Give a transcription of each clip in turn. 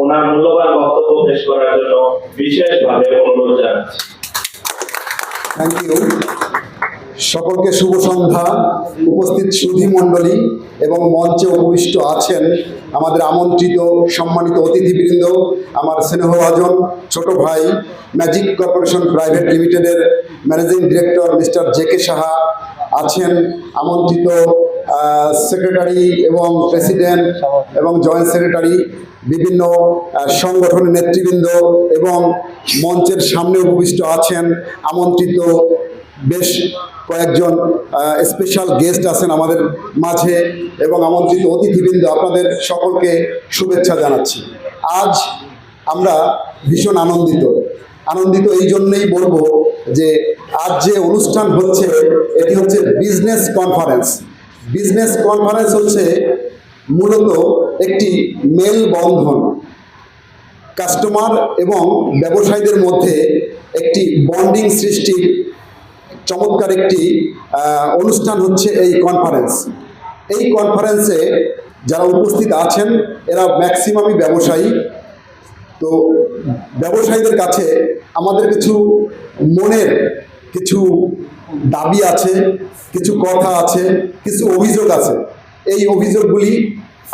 ওনার মূল্যবান বক্তব্য পেশ করার জন্য বিশেষভাবে অনুরোধ জানাচ্ছি। থ্যাংক ইউ সকলকে শুভ সন্ধ্যা। উপস্থিত সুধী মণ্ডলী এবং মঞ্চে উপবিষ্ট আছেন আমাদের আমন্ত্রিত, সম্মানিত অতিথিবৃন্দ, আমার স্নেহভাজন ছোট ভাই, ম্যাজিক কর্পোরেশন প্রাইভেট লিমিটেডের managing director mister J K Saha আছেন, আমন্ত্রিত সেক্রেটারি এবং প্রেসিডেন্ট এবং জয়েন্ট সেক্রেটারি বিভিন্ন সংগঠনের নেতৃবৃন্দ এবং মঞ্চের সামনে উপবিষ্ট আছেন, আমন্ত্রিত বেশ কয়েকজন স্পেশাল গেস্ট আছেন আমাদের মাঝে এবং আমন্ত্রিত অতিথিবৃন্দ আপনাদের সকলকে শুভেচ্ছা জানাচ্ছি। আজ আমরা ভীষণ আনন্দিত। আনন্দিত এই জন্যেই বলব যে আজ যে অনুষ্ঠান হচ্ছে, এটি হচ্ছে বিজনেস কনফারেন্স বিজনেস কনফারেন্স হচ্ছে মূলত একটি মেল বন্ধন। কাস্টমার এবং ব্যবসায়ীদের মধ্যে একটি বন্ডিং সৃষ্টির চমৎকার একটি অনুষ্ঠান হচ্ছে এই কনফারেন্স। এই কনফারেন্সে যারা উপস্থিত আছেন, এরা ম্যাক্সিমামই ব্যবসায়ী। তো ব্যবসায়ীদের কাছে আমাদের কিছু মনের কিছু দাবি আছে, কিছু কথা আছে, কিছু অভিযোগ আছে। এই অভিযোগগুলি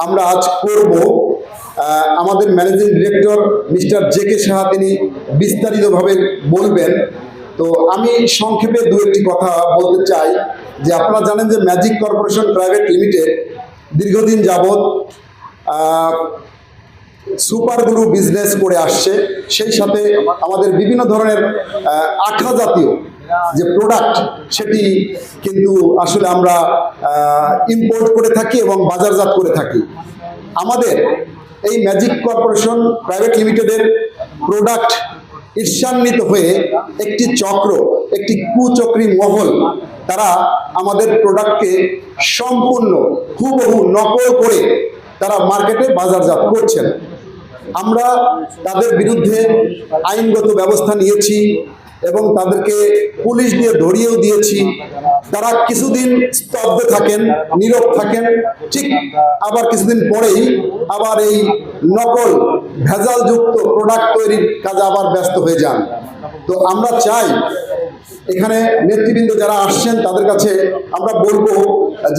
আমরা আজ করব। আমাদের managing director mister J K Saha তিনি বিস্তারিতভাবে বলবেন। তো আমি সংক্ষেপে দু একটি কথা বলতে চাই, যে আপনারা জানেন যে ম্যাজিক কর্পোরেশন প্রাইভেট লিমিটেড দীর্ঘদিন যাবৎ সুপার গ্লু বিজনেস করে আসছে। সেই সাথে আমাদের বিভিন্ন ধরনের আঠা জাতীয় যে প্রোডাক্ট সেটি কিন্তু আসলে আমরা ইম্পোর্ট করে থাকি এবং বাজারজাত করে থাকি। আমাদের এই ম্যাজিক কর্পোরেশন প্রাইভেট লিমিটেডের প্রোডাক্ট ঈর্ষান্বিত হয়ে একটি চক্র, একটি কুচক্রী মহল, তারা আমাদের প্রোডাক্টকে সম্পূর্ণ হুবহু নকল করে তারা মার্কেটে বাজারজাত করছেন। আমরা তাদের বিরুদ্ধে আইনগত ব্যবস্থা নিয়েছি এবং তাদেরকে পুলিশ দিয়ে ধরিয়েও দিয়েছি। তারা কিছুদিন স্তব্ধ থাকেন, নীরব থাকেন। ঠিক আবার কিছুদিন পরেই আবার এই নকল, ভেজালযুক্ত প্রোডাক্ট তৈরির কাজে আবার ব্যস্ত হয়ে যান। তো আমরা চাই এখানে নেতৃবৃন্দ যারা আসছেন, তাদের কাছে আমরা বলব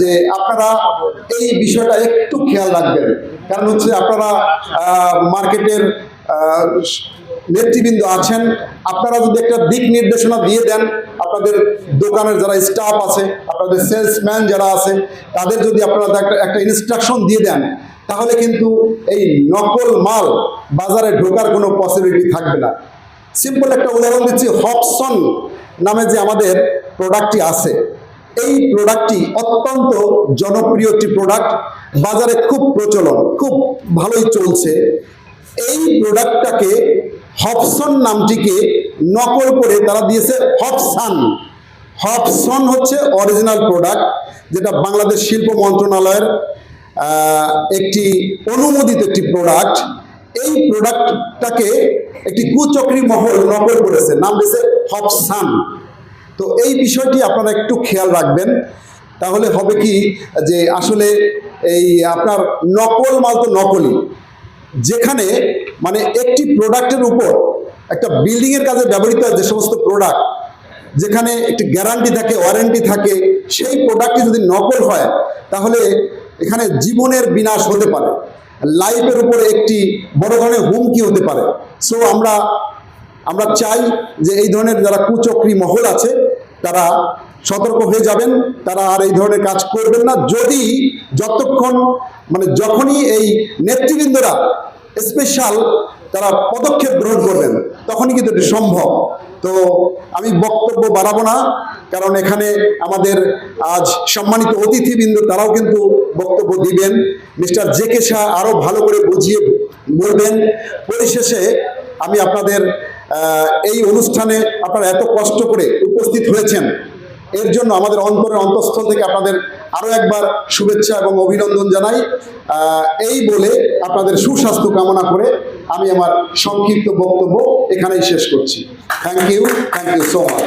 যে আপনারা এই বিষয়টা একটু খেয়াল রাখবেন। কারণ হচ্ছে আপনারা মার্কেটের নেতৃবৃন্দ আছেন, আপনারা যদি একটা দিক নির্দেশনা দিয়ে দেন, আপনাদের দোকানের যারা স্টাফ আছে, আপনাদের সেলসম্যান যারা আছে, তাদের যদি আপনারা একটা একটা ইনস্ট্রাকশন দিয়ে দেন, তাহলে কিন্তু এই নকল মাল বাজারে ঢোকার কোনো পসিবিলিটি থাকবে না। সিম্পল একটা উদাহরণ দিচ্ছি হপসন নামে যে আমাদের প্রোডাক্টটি আছে, এই প্রোডাক্টটি অত্যন্ত জনপ্রিয় একটি প্রোডাক্ট বাজারে খুব প্রচলন, খুব ভালোই চলছে। এই প্রোডাক্টটাকে হপসন নামটিকে নকল করে তারা দিয়েছে হপসান হপসন হচ্ছে অরিজিনাল প্রোডাক্ট যেটা বাংলাদেশ শিল্প মন্ত্রণালয়ের একটি অনুমোদিত একটি প্রোডাক্ট এই প্রোডাক্টটাকে একটি কুচক্রী মহল নকল করেছে, নাম দিয়েছে হপসান তো এই বিষয়টি আপনারা একটু খেয়াল রাখবেন। তাহলে হবে কি যে আসলে এই আপনার নকল মাল তো নকলই। যেখানে মানে একটি প্রোডাক্টের উপর একটা বিল্ডিং এর কাজে ব্যবহৃত যে সমস্ত প্রোডাক্ট, যেখানে একটি গ্যারান্টি থাকে, ওয়ারেন্টি থাকে, সেই প্রোডাক্টটি যদি নকল হয়, তাহলে এখানে জীবনের বিনাশ হতে পারে। লাইফের উপরে একটি বড় ধরনের হুমকি হতে পারে। সো আমরা আমরা চাই যে এই ধরনের যারা কুচক্রী মহল আছে, তারা সতর্ক হয়ে যাবেন, তারা আর এই ধরনের কাজ করবেন না। যদি যতক্ষণ মানে যখনই এই নেতৃবৃন্দরা স্পেশাল তারা পদক্ষেপ গ্রহণ করবেন, তখনই কিন্তু এটি সম্ভব। তো আমি বক্তব্য বাড়াবো না, কারণ এখানে আমাদের আজ সম্মানিত অতিথিবৃন্দ, তারাও কিন্তু বক্তব্য দিবেন। মিস্টার জে কে শাহ আরও ভালো করে বুঝিয়ে বলবেন। পরিশেষে আমি আপনাদের এই অনুষ্ঠানে আপনারা এত কষ্ট করে উপস্থিত হয়েছেন এর জন্য আমাদের অন্তরের অন্তঃস্থল থেকে আপনাদের আরও একবার শুভেচ্ছা এবং অভিনন্দন জানাই। এই বলে আপনাদের সুস্বাস্থ্য কামনা করে আমি আমার সংক্ষিপ্ত বক্তব্য এখানেই শেষ করছি। Thank you thank you so much